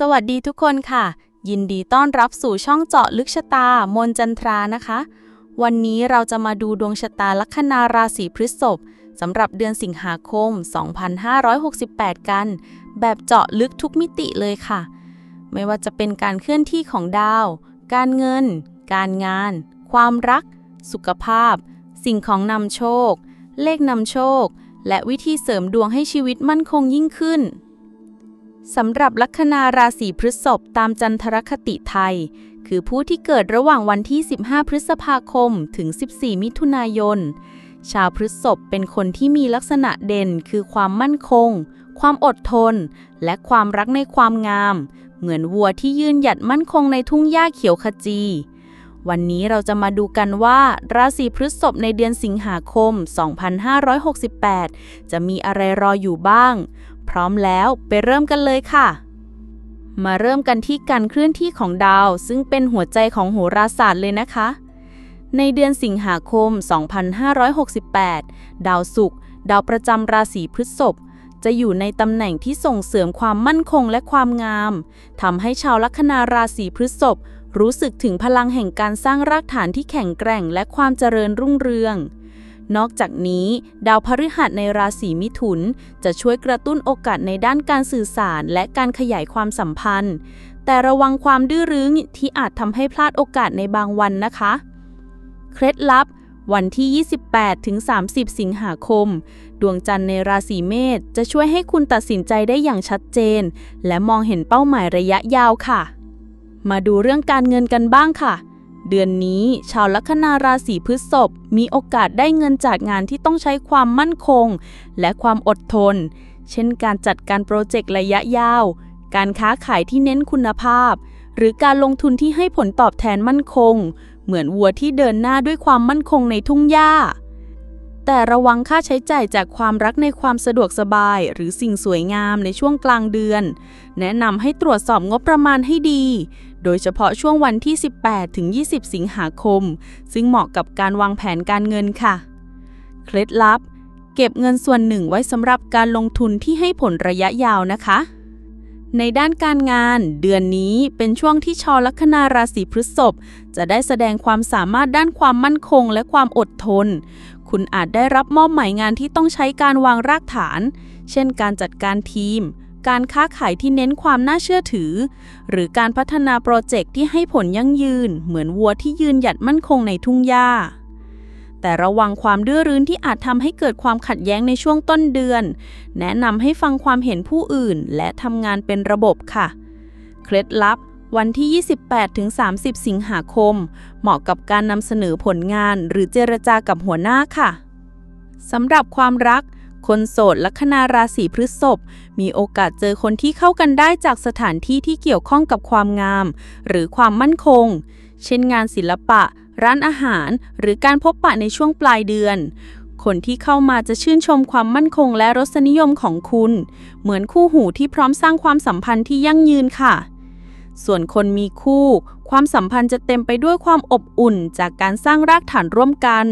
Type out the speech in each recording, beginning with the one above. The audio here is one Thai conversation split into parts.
สวัสดีทุกคนค่ะ ยินดีต้อนรับสู่ช่องเจาะลึกชะตามนจันทรานะคะ วันนี้เราจะมาดูดวงชะตาลัคนาราศีพฤษภสำหรับเดือนสิงหาคม 2568 กัน แบบเจาะลึกทุกมิติเลยค่ะ ไม่ว่าจะเป็นการเคลื่อนที่ของดาว การเงิน การงาน ความรัก สุขภาพ สิ่งของนำโชค เลขนำโชค และวิธีเสริมดวงให้ชีวิตมั่นคงยิ่งขึ้น สำหรับลัคนาราศีพฤษภตามจันทรคติไทย คือผู้ที่เกิดระหว่างวันที่ 15 พฤษภาคม ถึง 14 มิถุนายน ชาวพฤษภเป็นคนที่มีลักษณะเด่นคือความมั่นคง ความอดทน และความรักในความงาม เหมือนวัวที่ยืนหยัดมั่นคงในทุ่งหญ้าเขียวขจี วันนี้เราจะมาดูกันว่า ราศีพฤษภในเดือนสิงหาคม 2568 จะมีอะไรรออยู่บ้าง พร้อมแล้วไปเริ่มกันเลยค่ะ มาเริ่มกันที่การเคลื่อนที่ของดาว ซึ่งเป็นหัวใจของโหราศาสตร์เลยนะคะ ในเดือนสิงหาคม 2568 ดาวศุกร์ดาวประจำราศีพฤษภจะอยู่ในตำแหน่งที่ส่งเสริมความมั่นคงและความงามทำให้ชาวลัคนาราศีพฤษภรู้สึกถึงพลังแห่งการสร้างรากฐานที่แข็งแกร่งและความเจริญรุ่งเรือง นอกจากนี้ ดาวพฤหัสในราศีมิถุน จะช่วยกระตุ้นโอกาสในด้านการสื่อสารและการขยายความสัมพันธ์ แต่ระวังความดื้อรั้งที่อาจทำให้พลาดโอกาสในบางวันนะคะ เคล็ดลับ วันที่ 28 ถึง 30 สิงหาคม ดวงจันทร์ในราศีเมษจะช่วยให้คุณตัดสินใจได้อย่างชัดเจน และมองเห็นเป้าหมายระยะยาวค่ะ มาดูเรื่องการเงินกันบ้างค่ะ เดือนนี้ ชาวลัคนาราศีพฤษภมีโอกาสได้เงินจากงานที่ต้องใช้ความมั่นคง และความอดทน เช่นการจัดการโปรเจกต์ระยะยาว การค้าขายที่เน้นคุณภาพ หรือการลงทุนที่ให้ผลตอบแทนมั่นคง เหมือนวัวที่เดินหน้าด้วยความมั่นคงในทุ่งหญ้า แต่ระวังค่าใช้จ่ายจากความรักในความสะดวกสบาย หรือสิ่งสวยงามในช่วงกลางเดือน แนะนำให้ตรวจสอบงบประมาณให้ดี โดยเฉพาะช่วงวันที่ 18 ถึง 20 สิงหาคม ซึ่งเหมาะกับการวางแผนการเงินค่ะ เคล็ดลับ เก็บเงินส่วนหนึ่งไว้สำหรับการลงทุนที่ให้ผลระยะยาวนะคะ ในด้านการงาน เดือนนี้เป็นช่วงที่ชาวลัคนาราศีพฤษภจะได้แสดงความสามารถด้านความมั่นคงและความอดทน คุณอาจได้รับมอบหมายงานที่ต้องใช้การวางรากฐาน เช่นการจัดการทีม การค้าขายที่เน้นความน่าเชื่อถือ หรือการพัฒนาโปรเจกต์ที่ให้ผลยั่งยืน เหมือนวัวที่ยืนหยัดมั่นคงในทุ่งหญ้า แต่ระวังความดื้อรั้นที่อาจทำให้เกิดความขัดแย้งในช่วงต้นเดือน แนะนำให้ฟังความเห็นผู้อื่น และทำงานเป็นระบบค่ะ เคล็ดลับ วันที่ 28ถึง30 สิงหาคม เหมาะกับการนำเสนอผลงานหรือเจรจากับหัวหน้าค่ะสำหรับความรัก คนโสดลัคนาราศีพฤษภมีโอกาสเจอคนที่เข้ากันได้จากสถานที่ที่เกี่ยวข้องกับความงาม หรือความมั่นคง เช่นงานศิลปะ ร้านอาหาร หรือการพบปะในช่วงปลายเดือน คนที่เข้ามาจะชื่นชมความมั่นคงและรสนิยมของคุณ เหมือนคู่หูที่พร้อมสร้างความสัมพันธ์ที่ยั่งยืนค่ะ ส่วนคนมีคู่ ความสัมพันธ์จะเต็มไปด้วยความอบอุ่นจากการสร้างรากฐานร่วมกัน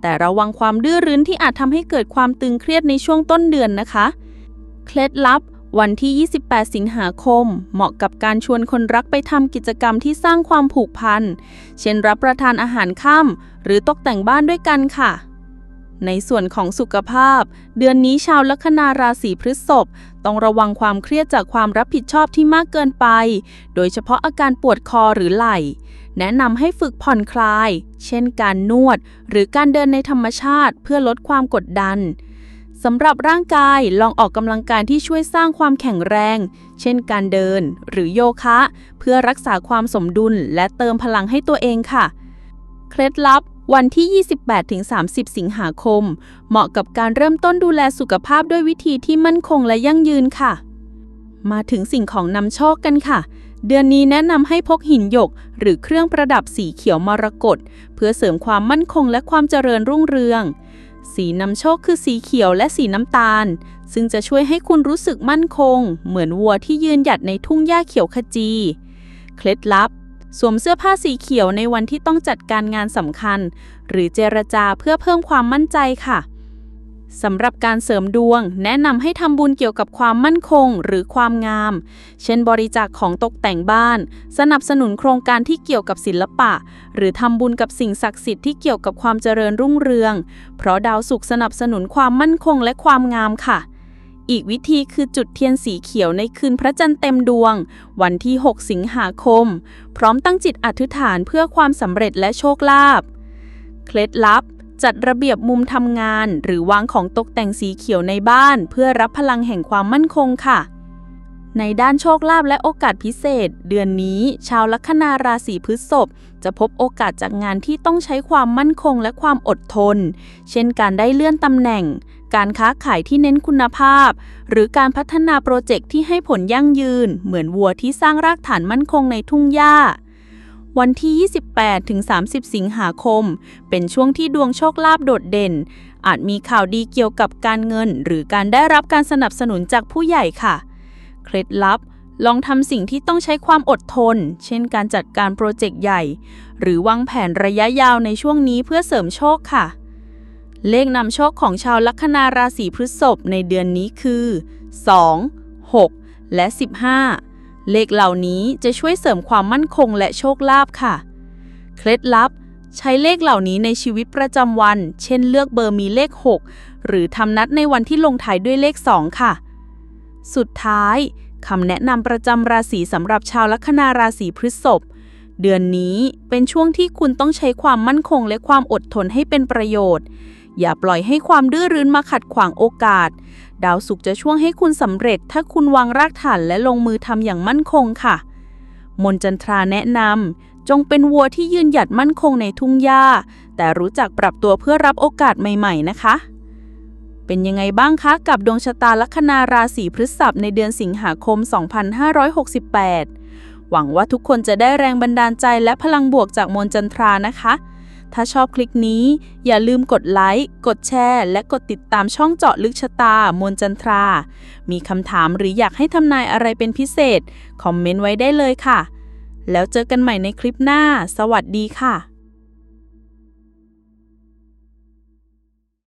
แต่ระวังความดื้อรั้นที่อาจทำให้เกิดความตึงเครียดในช่วงต้นเดือนนะคะ เคล็ดลับวันที่ 28 สิงหาคม เหมาะกับการชวนคนรักไปทำกิจกรรมที่สร้างความผูกพัน เช่นรับประทานอาหารค่ำหรือตกแต่งบ้านด้วยกันค่ะ ในส่วนของสุขภาพ เดือนนี้ชาวลัคนาราศีพฤษภต้องระวังความเครียดจากความรับผิดชอบที่มากเกินไป โดยเฉพาะอาการปวดคอหรือไหล่ แนะนำให้ฝึกผ่อนคลาย เช่นการนวด หรือการเดินในธรรมชาติเพื่อลดความกดดันสำหรับร่างกายลองออกกำลังกายที่ช่วยสร้างความแข็งแรง เช่นการเดิน หรือโยคะ เพื่อรักษาความสมดุลและเติมพลังให้ตัวเองค่ะ เคล็ดลับ วันที่ 28-30 สิงหาคม เหมาะกับการเริ่มต้นดูแลสุขภาพด้วยวิธีที่มั่นคงและยั่งยืนค่ะ มาถึงสิ่งของนำโชคกันค่ะ เดือนนี้แนะนำให้พกหินหยก หรือเครื่องประดับสีเขียวมรกตเพื่อเสริมความมั่นคงและความเจริญรุ่งเรือง สีนำโชคคือสีเขียวและสีน้ำตาล ซึ่งจะช่วยให้คุณรู้สึกมั่นคง เหมือนวัวที่ยืนหยัดในทุ่งหญ้าเขียวขจี เคล็ดลับ สวมเสื้อผ้าสีเขียวในวันที่ต้องจัดการงานสำคัญ หรือเจรจาเพื่อเพิ่มความมั่นใจค่ะสำหรับการเสริมดวง แนะนำให้ทำบุญเกี่ยวกับความมั่นคงหรือความงาม เช่นบริจาคของตกแต่งบ้าน สนับสนุนโครงการที่เกี่ยวกับศิลปะ หรือทำบุญกับสิ่งศักดิ์สิทธิ์ที่เกี่ยวกับความเจริญรุ่งเรือง เพราะดาวศุกร์สนับสนุนความมั่นคงและความงามค่ะ อีกวิธีคือจุดเทียนสีเขียวในคืนพระจันทร์เต็มดวง วันที่ 6 สิงหาคม พร้อมตั้งจิตอธิษฐานเพื่อความสำเร็จและโชคลาภ เคล็ดลับ จัดระเบียบมุมทำงาน หรือวางของตกแต่งสีเขียวในบ้าน เพื่อรับพลังแห่งความมั่นคงค่ะ ในด้านโชคลาภและโอกาสพิเศษ เดือนนี้ ชาวลัคนาราศีพฤษภจะพบโอกาสจากงานที่ต้องใช้ความมั่นคงและความอดทน เช่นการได้เลื่อนตำแหน่ง การค้าขายที่เน้นคุณภาพ หรือการพัฒนาโปรเจกต์ที่ให้ผลยั่งยืน เหมือนวัวที่สร้างรากฐานมั่นคงในทุ่งหญ้า วันที่ 28 ถึง 30 สิงหาคม เป็นช่วงที่ดวงโชคลาภโดดเด่น อาจมีข่าวดีเกี่ยวกับการเงิน หรือการได้รับการสนับสนุนจากผู้ใหญ่ค่ะ เคล็ดลับลองทำสิ่งที่ต้องใช้ความอดทน เช่นการจัดการโปรเจกต์ใหญ่ หรือวางแผนระยะยาวในช่วงนี้เพื่อเสริมโชคค่ะ เลขนำโชคของชาวลัคนาราศีพฤษภในเดือนนี้คือ 2 6 และ 15 เลขเหล่านี้จะช่วยเสริมความมั่นคงและโชคลาภค่ะ เคล็ดลับ ใช้เลขเหล่านี้ในชีวิตประจำวัน เช่นเลือกเบอร์มีเลข 6 หรือทำนัดในวันที่ลงท้ายด้วยเลข 2 ค่ะ สุดท้ายคำแนะนำประจำราศีสำหรับชาวลัคนาราศีพฤษภเดือนนี้เป็นช่วงที่คุณต้องใช้ความมั่นคงและความอดทนให้เป็นประโยชน์ อย่าปล่อยให้ความดื้อรั้นมาขัดขวางโอกาส ดาวศุกร์จะช่วยให้คุณสำเร็จ ถ้าคุณวางรากฐานและลงมือทำอย่างมั่นคงค่ะ มนจันทราแนะนำจงเป็นวัวที่ยืนหยัดมั่นคงในทุ่งหญ้า แต่รู้จักปรับตัวเพื่อรับโอกาสใหม่ๆ นะคะ เป็นยังไงบ้างคะ กับดวงชะตาลัคนาราศีพฤษภในเดือนสิงหาคม 2568 หวังว่าทุกคนจะได้แรงบันดาลใจและพลังบวกจากมนจันทรานะคะ ถ้าชอบคลิปนี้ อย่าลืมกดไลค์ กดแชร์ และกดติดตามช่องเจาะลึกชะตา มนจันทรา มีคำถามหรืออยากให้ทำนายอะไรเป็นพิเศษ คอมเมนต์ไว้ได้เลยค่ะ แล้วเจอกันใหม่ในคลิปหน้า สวัสดีค่ะ